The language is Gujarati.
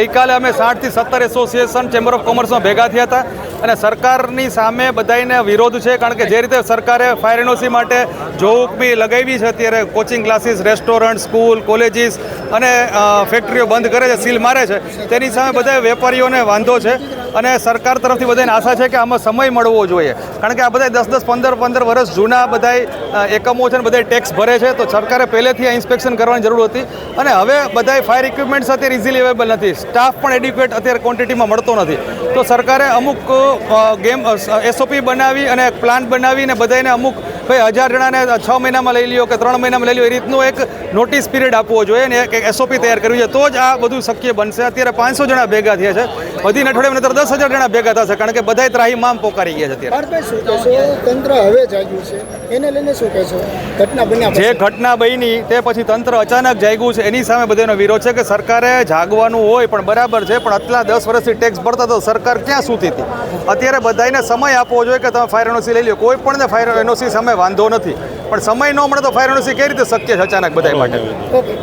ગઈકાલે અમે સાઠથી સત્તર એસોસિએશન ચેમ્બર ઓફ કોમર્સમાં ભેગા થયા હતા અને સરકારની સામે બધાને વિરોધ છે, કારણ કે જે રીતે સરકારે ફાયર એનઓસી માટે જોહુકમી લગાવી છે, અત્યારે coaching classes, restaurant, school, colleges અને ફેક્ટરીઓ બંધ કરે છે, સીલ મારે છે. તેની સામે બધા વેપારીઓને વાંધો છે. અને સરકાર તરફથી બધાને આશા છે કે આમાં સમય મળવો જોઈએ. કારણ કે આ બધા દસ દસ, પંદર પંદર વર્ષ જૂના બધા એકમો છે ને બધા ટેક્સ ભરે છે, તો સરકારે પહેલેથી આ ઇન્સ્પેક્શન કરવાની જરૂર હતી. અને હવે બધા ફાયર ઇક્વિપમેન્ટ્સ અત્યારે ઇઝીલી અવેલેબલ નથી. સ્ટાફ પણ એડ્યુકેટ અત્યારે ક્વોન્ટિટીમાં મળતો નથી. તો સરકારે અમુક ગેમ એસઓપી બનાવી અને પ્લાન બનાવીને બધાને અમુક, ભાઈ, હજાર જણાને છ મહિનામાં લઈ લ્યો કે ત્રણ મહિનામાં લઈ લ્યો, એ રીતનું એક નોટિસ પીરિયડ આપવો જોઈએ અને એક એસઓપી તૈયાર કરવી જોઈએ. તો જ આ બધું શક્ય બનશે. અત્યારે પાંચસો જણા ભેગા થયા છે. વધીને અઠવાડિયામાં નહીંતર દસ હજાર જણા ભેગા થશે કારણ કે બધા ત્રાહી માં પોકારી ગયા છે અત્યારે. તંત્ર હવે જાગ્યું છે. એને લઈને શું કહેશો? ઘટના બન્યા જે ઘટના બની તે પછી તંત્ર અચાનક જાગ્યું છે. એની સામે બધાનો વિરોધ છે કે સરકારે જાગવાનું હોય પણ બરાબર છે પણ આટલા દસ વર્ષથી ટેક્સ ભરતા તો સરકાર ક્યાં સૂતી હતી? અત્યારે બધાને સમય આપવો જોઈએ કે તમે ફાયર એનઓસી લઈ લો કોઈ પણ ફાયર એનઓસી સામે વાંધો નથી. પણ સમય ન મળે તો ફાયર એનઓસી કઈ રીતે શક્ય છે અચાનક બધા માટે?